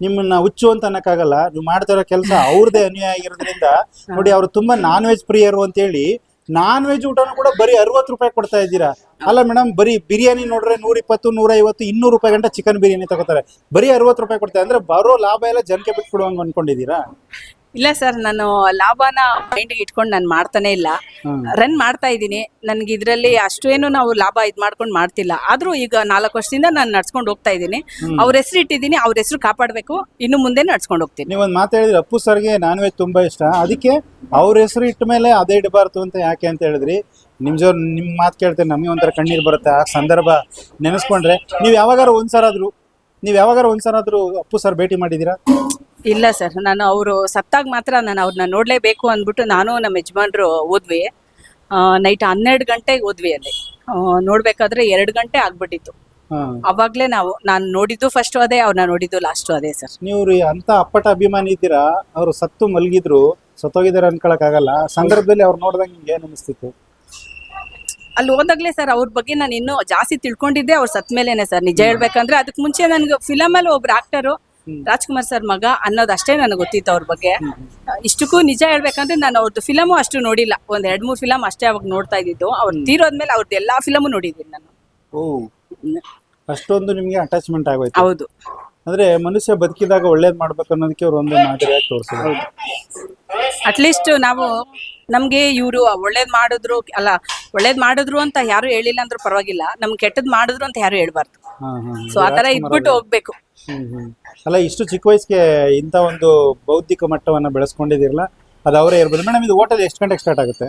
ನಿಮ್ಮನ್ನ ಹುಚ್ಚು ಅಂತ ಅನ್ನಕ್ಕಾಗಲ್ಲ. ನೀವು ಮಾಡ್ತಿರೋ ಕೆಲಸ ಅವ್ರದೇ ಅನ್ಯಾಯ ಆಗಿರೋದ್ರಿಂದ ನೋಡಿ ಅವ್ರು ತುಂಬಾ ನಾನ್ ವೆಜ್ ಪ್ರಿಯರು ಅಂತ ಹೇಳಿ ನಾನ್ ವೆಜ್ ಊಟನೂ ಕೂಡ ಬರೀ ಅರವತ್ತು ರೂಪಾಯಿ ಕೊಡ್ತಾ ಇದ್ದೀರಾ. ಅಲ್ಲ ಮೇಡಮ್ ಬರೀ ಬಿರಿಯಾನಿ ನೋಡ್ರೆ ನೂರ ಇಪ್ಪತ್ತು ನೂರ ಐವತ್ತು ಇನ್ನೂರು ರೂಪಾಯಿ ಗಂಟ ಚಿಕನ್ ಬಿರಿಯಾನಿ ತಗೋತಾರೆ. ಬರೀ ಅರವತ್ತು ರೂಪಾಯಿ ಕೊಡ್ತಾರೆ. ಅಂದ್ರೆ ಬರೋ ಲಾಭ ಎಲ್ಲ ಜನಕ್ಕೆ ಬಿಟ್ಕೊಡುವಂಗ ಅನ್ಕೊಂಡಿದ್ದೀರಾ? ಇಲ್ಲ ಸರ್ ನಾನು ಲಾಭನ ಮೈಂಡ್ಗೆ ಇಟ್ಕೊಂಡು ನಾನು ಮಾಡ್ತಾನೆ ಇಲ್ಲ. ರನ್ ಮಾಡ್ತಾ ಇದ್ದೀನಿ. ನನ್ಗೆ ಇದರಲ್ಲಿ ಅಷ್ಟು ಏನು ನಾವು ಲಾಭ ಇದು ಮಾಡ್ಕೊಂಡು ಮಾಡ್ತಿಲ್ಲ. ಆದ್ರೂ ಈಗ ನಾಲ್ಕು ವರ್ಷದಿಂದ ನಾನು ನಡ್ಸ್ಕೊಂಡು ಹೋಗ್ತಾ ಇದ್ದೀನಿ. ಅವ್ರ ಹೆಸರು ಇಟ್ಟಿದ್ದೀನಿ ಅವ್ರ ಹೆಸರು ಕಾಪಾಡಬೇಕು. ಇನ್ನು ಮುಂದೆ ನಡ್ಸ್ಕೊಂಡು ಹೋಗ್ತೀನಿ. ನೀವೊಂದು ಮಾತು ಹೇಳಿದ್ರಿ ಅಪ್ಪು ಸರ್ಗೆ ನಾನ್ ವೆಜ್ ತುಂಬಾ ಇಷ್ಟ. ಅದಕ್ಕೆ ಅವ್ರ ಹೆಸರು ಇಟ್ಟ ಮೇಲೆ ಅದೇ ಇಡಬಾರ್ದು ಅಂತ ಯಾಕೆ ಅಂತ ಹೇಳಿದ್ರಿ? ನಿಮ್ ಜೋರ್ ನಿಮ್ ಮಾತು ಕೇಳ್ತೇನೆ ನಮಗೆ ಒಂಥರ ಕಣ್ಣೀರ್ ಬರುತ್ತೆ. ಆ ಸಂದರ್ಭ ನೆನೆಸ್ಕೊಂಡ್ರೆ. ನೀವು ಯಾವಾಗಾರ ಒಂದ್ಸರಾದ್ರು ನೀವು ಯಾವಾಗಾರ ಒಂದ್ಸರಾದ್ರು ಅಪ್ಪು ಸರ್ ಭೇಟಿ ಮಾಡಿದೀರಾ ಇಲ್ಲ ಸರ್ ನಾನು ಅವರು ಸತ್ತಾಗ ಮಾತ್ರ ನಾನು ಅವ್ರನ್ನ ನೋಡ್ಲೇಬೇಕು ಅಂದ್ಬಿಟ್ಟು ನಾನು ನಮ್ಮ ಯಜಮಾನ್ರು ಹೋದ್ವಿ. ನೈಟ್ ಹನ್ನೆರಡು ಗಂಟೆಗೆ ಓದ್ವಿ ಅಲ್ಲಿ. ಆ, ನೋಡ್ಬೇಕಾದ್ರೆ ಎರಡು ಗಂಟೆ ಆಗ್ಬಿಟ್ಟಿತ್ತು. ಅವಾಗ್ಲೇ ನಾವು ನಾನು ನೋಡಿದ್ದು ಫಸ್ಟ್ ಅದೇ ಅವ್ರನ್ನ ನೋಡಿದ್ದು ಲಾಸ್ಟು ಅದೇ ಸರ್. ನೀವು ರೀ ಅಂತ ಅಪ್ಪಟ ಅಭಿಮಾನಿ ಇದ್ದೀರಾ? ಅವ್ರು ಸತ್ತು ಮಲಗಿದ್ರು ಸತ್ತೋಗಿದ್ದಾರೆ ಅನ್ಕೊಳಕ್ ಆಗಲ್ಲ ಆ ಸಂದರ್ಭದಲ್ಲಿ ಅವ್ರು ನೋಡಿದಾಗ ನಿಮ್ಗೆ ಏನ್ ಅನಿಸ್ತಿತ್ತು? ಅಲ್ಲಿ ಹೋದಾಗ್ಲೇ ಸರ್ ಅವ್ರ ಬಗ್ಗೆ ನಾನು ಇನ್ನೂ ಜಾಸ್ತಿ ತಿಳ್ಕೊಂಡಿದ್ದೆ ಅವ್ರು ಸತ್ ಮೇಲೇನೆ ಸರ್. ನಿಜ ಹೇಳ್ಬೇಕಂದ್ರೆ ಅದಕ್ಕೆ ಮುಂಚೆ ನನ್ಗೆ ಫಿಲಮ್ ಅಲ್ಲಿ ಒಬ್ರು ಆಕ್ಟರು ರಾಜ್ಕುಮಾರ್ ಸರ್ ಮಗ ಅನ್ನೋದು ಅಷ್ಟೇ ನನಗೆ ಗೊತ್ತಿತ್ತು ಅವ್ರ ಬಗ್ಗೆ. ಇಷ್ಟಕ್ಕೂ ನಿಜ ಹೇಳ್ಬೇಕಂದ್ರೆ ನಾನು ಅವ್ರದ್ದು ಫಿಲಮು ಅಷ್ಟು ನೋಡಿಲ್ಲ. ಒಂದ್ ಎರಡ್ ಮೂರ್ ಫಿಲಮ್ ಅಷ್ಟೇ ಅವಾಗ ನೋಡ್ತಾ ಇದ್ದಿದ್ದು. ಅವ್ರು ತೀರೋದ್ಮೇಲೆ ಅವ್ರದ್ದು ಎಲ್ಲಾ ಫಿಲಮು ನೋಡಿದ್ದೀನಿ ನಾನು. ಓ. ಅಷ್ಟೊಂದು ನಿಮ್ಗೆ ಅಟ್ಯಾಚ್ಮೆಂಟ್ ಆಗೋಯ್ತು. ಹೌದು. ಅಂದ್ರೆ ಮನುಷ್ಯ ಬದುಕಿದಾಗ ಒಳ್ಳೇದ್ ಮಾಡ್ಬೇಕು ಅನ್ನೋದಕ್ಕೆ ಅವ್ರು ಒಂದು ಮಾದರಿಯಾಗಿ ತೋರಿಸಿದ್ರು ಅಟ್ಲೀಸ್ಟ್ ನಾವು ನಮ್ಗೆ ಇವರು ಒಳ್ಳೇದ್ ಮಾಡಿದ್ರು ಅಲ್ಲ ಒಳ್ಳೇದ್ ಮಾಡಿದ್ರು ಅಂತ ಯಾರು ಹೇಳಿಲ್ಲ ಅಂದ್ರೂ ಪರವಾಗಿಲ್ಲ. ನಮ್ಗೆ ಕೆಟ್ಟದ್ ಮಾಡಿದ್ರು ಅಂತ ಯಾರು ಹೇಳ್ಬಾರ್ದು. ಹಾ ಹಾ ಸೊ ಆತರ ಇದ್ಬಿಟ್ಟು ಹೋಗ್ಬೇಕು. ಹ್ಮ್ ಹ್ಮ್. ಅಲ್ಲ ಇಷ್ಟು ಚಿಕ್ಕ ವಯಸ್ಸಿಗೆ ಇಂಥ ಒಂದು ಬೌದ್ಧಿಕ ಮಟ್ಟವನ್ನ ಬೆಳೆಸ್ಕೊಂಡಿದ್ದೀರಲ್ಲ ಅದು ಅವರೇ ಇರ್ಬೋದು. ಮೇಡಮ್ ಇದು ಹೋಟೆಲ್ ಎಷ್ಟು ಗಂಟೆಗೆ ಸ್ಟಾರ್ಟ್ ಆಗುತ್ತೆ?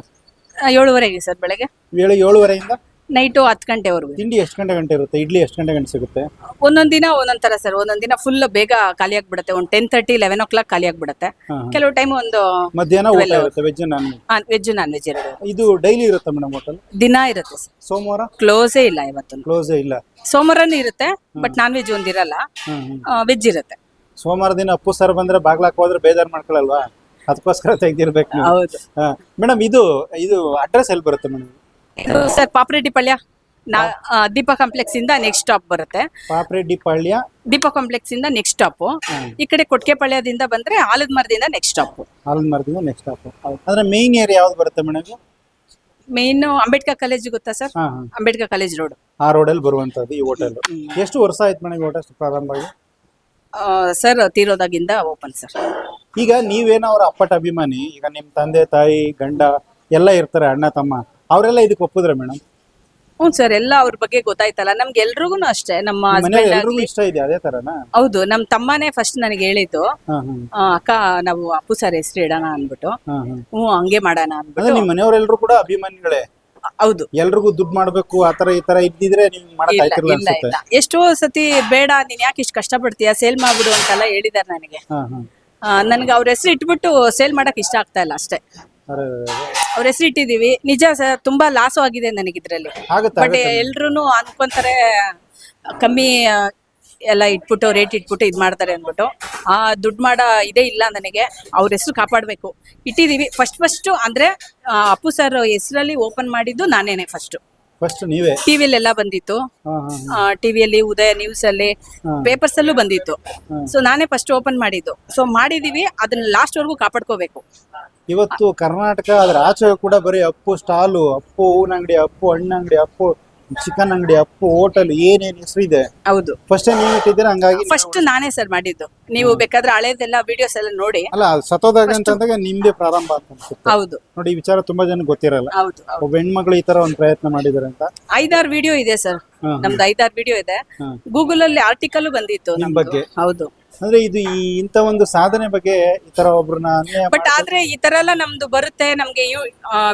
ಏಳುವರೆಗೆ ಸರ್ ಬೆಳಗ್ಗೆ. ಏಳು ಏಳುವರೆಯಿಂದ? ನೈಟು ಹತ್ತು ಗಂಟೆವರೆಗೂ ತಿಂಡಿ ಎಷ್ಟು ಗಂಟೆ ಗಂಟೆ ಇರುತ್ತೆ? ಇಡ್ಲಿ ಎಷ್ಟು ಗಂಟೆ ಗಂಟೆ ಸಿಗುತ್ತೆ? ಒಂದೊಂದ್ ದಿನ ಒಂದೊಂದ್ ತರ ಸರ್. ಒಂದೊಂದ್ ದಿನ ಫುಲ್ ಬೇಗ ಖಾಲಿ ಆಗ್ಬಿಡುತ್ತೆ ಒಂದು ten thirty eleven o'clock ಖಾಲಿ ಆಗ್ಬಿಡುತ್ತೆ ಹಾ, ಹಾ. ಕೆಲವು ಟೈಮ್ ಒಂದು ಮಧ್ಯಾಹ್ನ ಊಟ ಇರುತ್ತೆ veg non veg non veg ಎರಡು ಇದು ಡೈಲಿ ಇರುತ್ತೆ ಮೇಡಮ್ ಹೋಟೆಲ್ ದಿನ ಇರುತ್ತೆ ಸರ್. ಸೋಮವಾರ? ಕ್ಲೋಸೇ ಇಲ್ಲ ಇವತ್ತು ಕ್ಲೋಸ್ ಇಲ್ಲ. ಸೋಮವಾರನೂ ಇರುತ್ತೆ ಬಟ್ ನಾನ್ ವೆಜ್ ಒಂದಿರಲ್ಲ ಹ್ಮ್ ಹ್ಮ್. ವೆಜ್ ಇರುತ್ತೆ. ಸೋಮವಾರ ದಿನ ಅಪ್ಪು ಸರ್ ಬಂದ್ರೆ ಬಾಗ್ಲಾಕ್ ಹೋದ್ರೆ ಬೇಜಾರ್ ಮಾಡ್ಕೊಳಲ್ವಾ? ಅದಕ್ಕೋಸ್ಕರ ತೆಗ್ದಿರ್ಬೇಕು ಹೌದು. ಮೇಡಮ್ ಇದು ಇದು ಅಡ್ರೆಸ್ ಎಲ್ಲಿ ಬರುತ್ತೆ ಮೇಡಮ್ ಇದು ಸರ್ ಪಾಪ್ರೆಡ್ಡಿ ಪಳ್ಯ. ನಾ ಆ, ದೀಪ ಕಾಂಪ್ಲೆಕ್ಸ್ ಇಂದ ನೆಕ್ಸ್ಟ್ ಸ್ಟಾಪ್ ಬರುತ್ತೆ. ಪಾಪ್ರೆಡ್ಡಿ ಪಾಳ್ಯ. ದೀಪ ಕಾಂಪ್ಲೆಕ್ಸ್ ಇಂದ ನೆಕ್ಸ್ಟ್ ಸ್ಟಾಪ್ ಈ ಕಡೆ ಕೊಟ್ಕೆ ಪಾಳ್ಯದಿಂದ ಬಂದ್ರೆ ಆಲದ ಮರದಿಂದ ನೆಕ್ಸ್ಟ್ ಸ್ಟಾಪ್ ಆಲಮರದಿಂದ ಮರದಿಂದ ನೆಕ್ಸ್ಟ್ ಸ್ಟಾಪ್ ಅಂದ್ರೆ ಮೇನ್ ಏರಿಯಾ ಯಾವ್ದು ಬರುತ್ತೆ ಮೇಡಮ್ ಮೇನ್ ಅಂಬೇಡ್ಕರ್ ಕಾಲೇಜ್ ಗೊತ್ತಾ ಸರ್? ಹಾ ಹಾ. ಅಂಬೇಡ್ಕರ್ ಕಾಲೇಜ್ ರೋಡ್ ಆ ರೋಡಲ್ಲಿ ಬರುವಂತದ್ದು ಈ ಹೋಟೆಲ್ ಎಷ್ಟು ವರ್ಷ ಆಯ್ತು ಮೇಡಮ್ ಹೋಟೆಲ್ ಪ್ರಾರಂಭ ಆಗಿ ಸರ್ ತೀರೋದಾಗಿಂದ ಓಪನ್ ಸರ್. ಈಗ ನೀವೇನೋ ಅವರ ಅಪ್ಪಟ ಅಭಿಮಾನಿ ಈಗ ನಿಮ್ ತಂದೆ ತಾಯಿ ಗಂಡ ಎಲ್ಲ ಇರ್ತಾರೆ ಅಣ್ಣ ತಮ್ಮ. ಅವರೆಲ್ಲ ಇದಕ್ಕೆ ಒಪ್ಪಿದ್ರೆ ಮೇಡಮ್? ಹ್ಞೂ ಸರ್ ಎಲ್ಲ ಅವ್ರ ಬಗ್ಗೆ ಗೊತ್ತಾಯ್ತಲ್ಲ. ನಮ್ಗೆ ಎಲ್ರಿಗೂ ಅಷ್ಟೇ. ನಮ್ಮ ಎಲ್ರಿಗೂ ಇಷ್ಟ ಇದೆ ಅದೇ ತರನಾ? ಹೌದು ನಮ್ ತಮ್ಮನೇ ಫಸ್ಟ್ ನನಗೆ ಹೇಳಿದ್ದು. ಹಾ ಹಾ. ಆ, ಅಕ್ಕ ನಾವು ಅಪ್ಪು ಸರ್ ಹೆಸರು ಇಡೋಣ ಅನ್ಬಿಟ್ಟು ಹಾ ಹಾ. ಹ್ಞೂ ಹಂಗೆ ಮಾಡೋಣ ಅಂದ್ರೆ ಅನ್ಬಿಟ್ಟು ನಿಮ್ ಮನೆಯವರೆಲ್ಲರೂ ಕೂಡ ಅಭಿಮಾನಿಗಳೇ? ಹೌದು. ಎಲ್ರಿಗೂ ದುಡ್ಡು ಮಾಡ್ಬೇಕು ಆತರ ಈ ತರ ಇದ್ದಿದ್ರೆ ನೀವು ಮಾಡಕ್ ಇಲ್ಲ ಆಯ್ತಿರ್ಲಿಲ್ಲ ಇಲ್ಲ ಅನ್ಸುತ್ತೆ. ಇಲ್ಲ. ಎಷ್ಟೋ ಸತಿ ಬೇಡ ನೀನ್ ಯಾಕೆ ಇಷ್ಟು ಕಷ್ಟಪಡ್ತೀಯ? ಸೇಲ್ ಮಾಡ್ಬಿಡು ಅಂತೆಲ್ಲ ಹೇಳಿದಾರೆ ನನಗೆ. ಹಾ ಹಾ. ಆ, ನನ್ಗೆ ಅವ್ರ ಹೆಸರು ಇಟ್ಬಿಟ್ಟು ಸೇಲ್ ಮಾಡಕ್ ಇಷ್ಟ ಆಗ್ತಾ ಇಲ್ಲ ಅಷ್ಟೇ. ಅವ್ರ ಹೆಸರು ಇಟ್ಟಿದೀವಿ ನಿಜ ಸರ್ ತುಂಬಾ ಲಾಸ್ ಆಗಿದೆ ನನಗೆ ಇದ್ರಲ್ಲಿ ಆಗುತ್ತೆ ಬಟ್ ಆಗುತ್ತೆ? ಎಲ್ರು ಅನ್ಕೊಂತಾರೆ ಕಮ್ಮಿ ಎಲ್ಲ ಇಟ್ಬಿಟ್ಟು ರೇಟ್ ಇಟ್ಬಿಟ್ಟು ಇದ್ ಮಾಡ್ತಾರೆ ಅನ್ಬಿಟ್ಟು ಆ ದುಡ್ಡು ಮಾಡ ಇದೇ ಇಲ್ಲ ನನಗೆ. ಅವ್ರ ಹೆಸರು ಕಾಪಾಡ್ಬೇಕು. ಇಟ್ಟಿದೀವಿ ಫಸ್ಟ್ ಫಸ್ಟ್ ಅಂದ್ರೆ ಅಪ್ಪು ಸರ್ ಹೆಸರಲ್ಲಿ ಓಪನ್ ಮಾಡಿದ್ದು ನಾನೇನೆ ಫಸ್ಟ್ ಫಸ್ಟ್ ನೀವೇ? ಟಿವಿಲೆಲ್ಲ ಬಂದಿತ್ತು. ಟಿವಿಯಲ್ಲಿ ಉದಯ ನ್ಯೂಸ್ ಅಲ್ಲಿ. ಪೇಪರ್ಸ್ ಅಲ್ಲೂ ಬಂದಿತ್ತು. ಸೊ ನಾನೇ ಫಸ್ಟ್ ಓಪನ್ ಮಾಡಿದ್ದು. ಸೊ ಮಾಡಿದೀವಿ ಅದನ್ನ ಲಾಸ್ಟ್ ವರ್ಗೂ ಕಾಪಾಡ್ಕೋಬೇಕು. ಇವತ್ತು ಕರ್ನಾಟಕ ಅದರ ಆಚೆ ಕೂಡ ಬರೀ ಅಪ್ಪು ಸ್ಟಾಲು ಅಪ್ಪು ಹೂವಿನ ಅಂಗಡಿ ಅಪ್ಪು ಹಣ್ಣು ಅಂಗಡಿ ಅಪ್ಪು ಚಿಕನ್ ಅಂಗಡಿ ಅಪ್ಪು ಹೋಟೆಲ್ ಏನೇನು ಹೆಸರು ಇದೆ? ಹೌದು. ಫಸ್ಟ್ ನೀವು ಇಟ್ಟಿದ್ದೀರಾ? ಹಂಗಾಗಿ ಫಸ್ಟ್ ನಾನೇ ಸರ್ ಮಾಡಿದ್ದು. ನೀವು ಬೇಕಾದ್ರೆ ಹಳೆದೆಲ್ಲ ವಿಡಿಯೋಸ್ ಎಲ್ಲ ನೋಡಿ. ಅಲ್ಲ ಸತೋದಾಗ ಸತ್ತೋದಾಗ ಅಂತಂದಾಗ ನಿಮ್ದೇ ಪ್ರಾರಂಭ ಅಂತ ಅನ್ಸುತ್ತೆ. ಹೌದು. ನೋಡಿ ಈ ವಿಚಾರ ತುಂಬಾ ಜನ ಗೊತ್ತಿರಲ್ಲ. ಹೌದು ಹೌದು. ಒಬ್ಬ ಹೆಣ್ಮಗಳು ಈ ತರ ಒಂದ್ ಪ್ರಯತ್ನ ಮಾಡಿದಾರೆ ಅಂತ. ಐದಾರು ವಿಡಿಯೋ ಇದೆ ಸರ್ ಹಾ, ನಮ್ದು ಐದಾರು ವಿಡಿಯೋ ಇದೆ. ಹಾ. ಗೂಗಲ್ ಅಲ್ಲಿ ಆರ್ಟಿಕಲ್ ಬಂದಿತ್ತು ನಿಮ್ ನಮ್ದು. ಬಗ್ಗೆ? ಹೌದು. ಅಂದ್ರೆ ಇದು ಈ ಇಂತ ಒಂದು ಸಾಧನೆ ಬಗ್ಗೆ ಈ ತರ ಒಬ್ರನ್ನ ಅನ್ಯಾಯ ಬಟ್. ಆದ್ರೆ ಈ ತರ ಎಲ್ಲ ನಮ್ದು ಬರುತ್ತೆ ನಮ್ಗೆ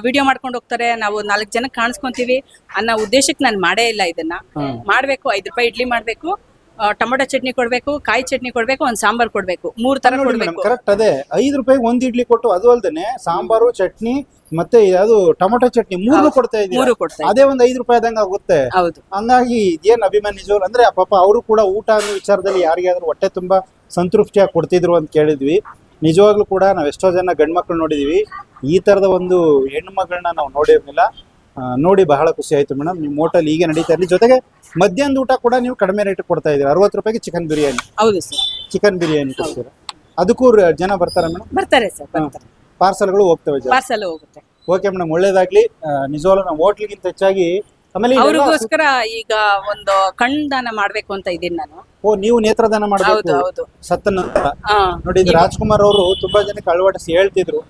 ವಿಡಿಯೋ ಮಾಡ್ಕೊಂಡು ಹೋಗ್ತಾರೆ ನಾವು ನಾಲ್ಕು ಜನ ಕಾಣಿಸ್ಕೊಂತೀವಿ ಅನ್ನೋ ಉದ್ದೇಶಕ್ಕೆ ನಾನು ಮಾಡೇ ಇಲ್ಲ ಇದನ್ನ ಹ್ಮ್. ಮಾಡ್ಬೇಕು ಐದು ರೂಪಾಯಿ ಇಡ್ಲಿ ಮಾಡ್ಬೇಕು ಆ, ಟೊಮೊಟೊ ಚಟ್ನಿ ಕೊಡ್ಬೇಕು ಕಾಯಿ ಚಟ್ನಿ ಕೊಡ್ಬೇಕು ಒಂದ್ ಸಾಂಬಾರ್ ಕೊಡ್ಬೇಕು ಮೂರ್ ತರ ನೋಡಿ ಕೊಡ್ಬೇಕು ಕರೆಕ್ಟ್ ಅದೇ ಐದು ರೂಪಾಯಿ ಒಂದ್ ಇಡ್ಲಿ ಕೊಟ್ಟು ಅದು ಅಲ್ದೇನೆ ಸಾಂಬಾರು ಚಟ್ನಿ ಮತ್ತೆ ಅದು ಟೊಮೊಟೊ ಚಟ್ನಿ ಮೂರು ಕೊಡ್ತಾ ಇದ್ದೀವಿ. ಅದೇ ಒಂದ್ ಐದು ರೂಪಾಯಿದಂಗ ಆಗುತ್ತೆ. ಹೌದು. ಹಂಗಾಗಿ ಏನ್ ಅಭಿಮಾನಿ ನಿಜವಾಗ್ಲು ಅಂದ್ರೆ ಪಾಪ ಅವರು ಕೂಡ ಊಟ ಅನ್ನೋ ವಿಚಾರದಲ್ಲಿ ಯಾರಿಗಾದ್ರೂ ಹೊಟ್ಟೆ ತುಂಬಾ ಸಂತೃಪ್ತಿಯಾಗಿ ಕೊಡ್ತಿದ್ರು ಅಂತ ಕೇಳಿದ್ವಿ. ನಿಜವಾಗ್ಲೂ ಕೂಡ ನಾವ್ ಎಷ್ಟೋ ಜನ ಗಂಡ್ ಮಕ್ಳು ನೋಡಿದೀವಿ. ಈ ತರದ ಒಂದು ಹೆಣ್ಣು ಮಗಳನ್ನ ನಾವು ನೋಡಿರ್ಲಿಲ್ಲ. ಆ, ನೋಡಿ ಬಹಳ ಖುಷಿ ಆಯ್ತು ಮೇಡಮ್ ನಿಮ್ಮ ಹೋಟೆಲ್ ಹೀಗೆ ನಡೀತಾ ಇರಲಿ. ಜೊತೆಗೆ ಮಧ್ಯಾಹ್ನದ ಊಟ ಕೂಡ ನೀವು ಕಡಿಮೆ ರೇಟ್ ಕೊಡ್ತಾ ಇದೀರ ಅರವತ್ತು ರೂಪಾಯಿಗೆ ಚಿಕನ್ ಬಿರಿಯಾನಿ. ಹೌದು ಸರ್. ಚಿಕನ್ ಬಿರಿಯಾನಿ ಕೊಡ್ತೀರಾ? ಅದಕ್ಕೂ ರ- ಜನ ಬರ್ತಾರ ಮೇಡಮ್ ಬರ್ತಾರೆ ಸರ್ ಬರ್ತಾರೆ. ಪಾರ್ಸಲ್ಗಳು ಹೋಗ್ತವೆ ಪಾರ್ಸೆಲ್ ಹೋಗುತ್ತೆ. ಓಕೆ ಮೇಡಮ್ ಒಳ್ಳೇದಾಗ್ಲಿ. ನಿಜವಾಗ್ಲೂ ನಾವು ಹೋಟ್ಲಿಗಿಂತ ಹೆಚ್ಚಾಗಿ ಆಮೇಲೆ ಅವ್ರಿಗೋಸ್ಕರ ಈಗ ಒಂದು ಕಣ್ದಾನ ಮಾಡ್ಬೇಕು ಅಂತ ಇದೀನಿ ನಾನು. ಓ ನೀವು ನೇತ್ರದಾನ ಹೌದು ಮಾಡಬೇಕು? ಹೌದು ಸತ್ತ ನಂತರ ಹಾ. ನೋಡಿ ಇದು ರಾಜ್ಕುಮಾರ್ ಅವರು ತುಂಬಾ ಜನಕ್ಕೆ ಅಳವಡಿಸಿ ಹೇಳ್ತಿದ್ರು.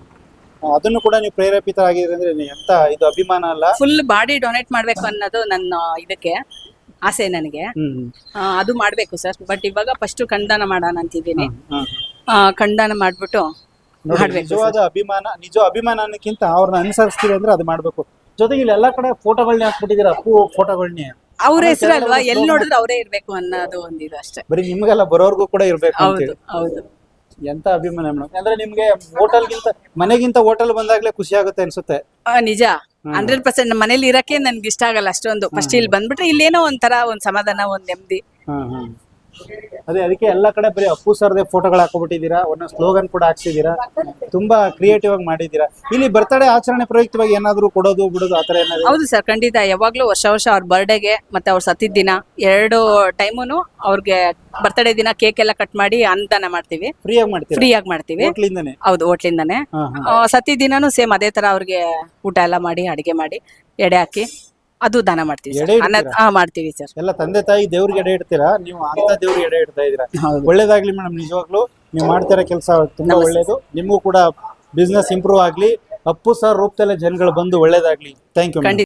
ಅದನ್ನು ಕೂಡ ನೀವು ಪ್ರೇರೇಪಿತರಾಗಿದ್ರೆ ಎಂತ ಇದು ಅಭಿಮಾನ ಅಲ್ಲ? ಫುಲ್ ಬಾಡಿ ಡೊನೇಟ್ ಮಾಡ್ಬೇಕು ಅನ್ನೋದು ನನ್ನ ಇದಕ್ಕೆ ಆಸೆ ನನಗೆ. ಹ್ಮ್ ಆ, ಅದು ಮಾಡ್ಬೇಕು ಸರ್. ಬಟ್ ಇವಾಗ ಫಸ್ಟ್ ಕಣ್ದಾನ ಮಾಡೋಣ ಅಂತಿದ್ದೀನಿ. ಹ್ಮ್. ಆ, ಕಣ್ದಾನ ಮಾಡ್ಬಿಟ್ಟು ನಿಜವಾದ ಅಭಿಮಾನ ನಿಜ ಅಭಿಮಾನಕ್ಕಿಂತ ಅವ್ರನ್ನ ಅನುಸರಿಸ್ತೀವಿ ಅಂದ್ರೆ ಅದು ಮಾಡ್ಬೇಕು. ಜೊತೆಗೆ ಇಲ್ಲಿ ಎಲ್ಲಾ ಕಡೆ ಫೋಟೋಗಳನ್ನ ಹಾಕ್ಬಿಟ್ಟಿದ್ದೀರಾ? ಅಪ್ಪು ಫೋಟೋಗಳನ್ನೇ ಅವ್ರ ಹೆಸರು ಅಲ್ವಾ? ಎಲ್ಲಿ ನೋಡಿದ್ರೆ ಅವರೇ ಇರ್ಬೇಕು ಅನ್ನೋದು ಒಂದಿದು ಅಷ್ಟೇ. ಬರೀ ನಿಮ್ಗೆಲ್ಲ ಬರೋರ್ಗೂ ಕೂಡ ಇರ್ಬೇಕು ಹೌದು ಹೌದು. ಎಂತ ಅಭಿಮಾನ ಮೇಡಮ್? ಅಂದ್ರೆ ನಿಮ್ಗೆ ಹೋಟೆಲ್ಗಿಂತ ಮನೆಗಿಂತ ಹೋಟೆಲ್ ಬಂದಾಗ್ಲೇ ಖುಷಿ ಆಗುತ್ತೆ ಅನ್ಸುತ್ತೆ. ಆ, ನಿಜ. ಹಂಡ್ರೆಡ್ ಪರ್ಸೆಂಟ್ ನಮ್ಮ ಮನೇಲಿ ಇರಕ್ಕೆ ನನ್ಗೆ ಇಷ್ಟ ಆಗಲ್ಲ ಅಷ್ಟೊಂದು. ಫಸ್ಟ್ ಇಲ್ಲಿ ಬಂದ್ಬಿಟ್ರೆ ಇಲ್ಲೇನೋ ಒಂಥರ ಒಂದ್ ಸಮಾಧಾನ ಒಂದ್ ನೆಮ್ಮದಿ. ಹ್ಮ್ ಹ್ಮ್. ಅದೇ ಅದಕ್ಕೆ ಎಲ್ಲ ಕಡೆ ಬರೀ ಅಪ್ಪು ಸರ್ದೇ ಫೋಟೋಗಳು ಹಾಕೊಬಿಟ್ಟಿದ್ದೀರಾ ಒಂದೊಂದು ಸ್ಲೋಗನ್ ಕೂಡ ಹಾಕ್ಸಿದ್ದೀರಾ. ತುಂಬಾ ಕ್ರಿಯೇಟಿವ್ ಆಗಿ ಮಾಡಿದ್ದೀರಾ. ಇಲ್ಲಿ ಬರ್ತಡೇ ಆಚರಣೆ ಪ್ರಯುಕ್ತವಾಗಿ ಏನಾದ್ರು ಕೊಡೋದು ಬಿಡೋದು ಆತರ ಏನಾದ್ರು ಹೌದು ಸರ್ ಖಂಡಿತ. ಯಾವಾಗ್ಲೂ ವರ್ಷ ವರ್ಷ ಅವ್ರ ಬರ್ಡೇಗೆ ಮತ್ತೆ ಅವ್ರ ಸತ್ತಿದ ದಿನ ಎರಡು ಟೈಮುನು ಅವ್ರಿಗೆ ಬರ್ತಡೇ ದಿನ ಕೇಕ್ ಎಲ್ಲ ಕಟ್ ಮಾಡಿ ಅನ್ನದಾನ ಮಾಡ್ತೀವಿ. ಫ್ರೀ ಆಗಿ ಮಾಡ್ತೀರಾ? ಫ್ರೀ ಆಗಿ ಮಾಡ್ತೀವಿ. ಹೋಟ್ಲಿಂದಾನೆ? ಹೌದು ಹೋಟ್ಲಿಂದಾನೆ. ಹಾ ಹಾ. ಆ, ಸತಿ ದಿನಾನು ಸೇಮ್ ಅದೇ ತರ ಅವ್ರಿಗೆ ಊಟ ಎಲ್ಲ ಮಾಡಿ ಅಡಿಗೆ ಮಾಡಿ ಎಡೆ ಹಾಕಿ. ಅದು ದಾನ ಮಾಡ್ತೀವಿ ಎಡೆ ಹಾ ಮಾಡ್ತೀವಿ ಸರ್. ಎಲ್ಲ ತಂದೆ ತಾಯಿ ದೇವ್ರಿಗೆ ಎಡೆ ಇಡ್ತೀರಾ? ನೀವು ಅಂತ ದೇವ್ರಿಗೆ ಎಡೆ ಇಡ್ತಾ ಇದ್ದೀರಾ? ಹೌದು. ಒಳ್ಳೇದಾಗ್ಲಿ ಮೇಡಮ್ ನಿಜವಾಗ್ಲೂ. ನೀವು ಮಾಡ್ತಿರೋ ಕೆಲಸ ತುಂಬಾ ನಮಸ್ತೆ. ಒಳ್ಳೇದು. ನಿಮಗೂ ಕೂಡ ಬಿಸ್ನೆಸ್ ಇಂಪ್ರೂವ್ ಆಗ್ಲಿ. ಅಪ್ಪು ಸರ್ ರೂಪದಲ್ಲೇ ಜನಗಳು ಬಂದು ಒಳ್ಳೇದಾಗ್ಲಿ. ಥ್ಯಾಂಕ್ ಯು ಖಂಡಿತ.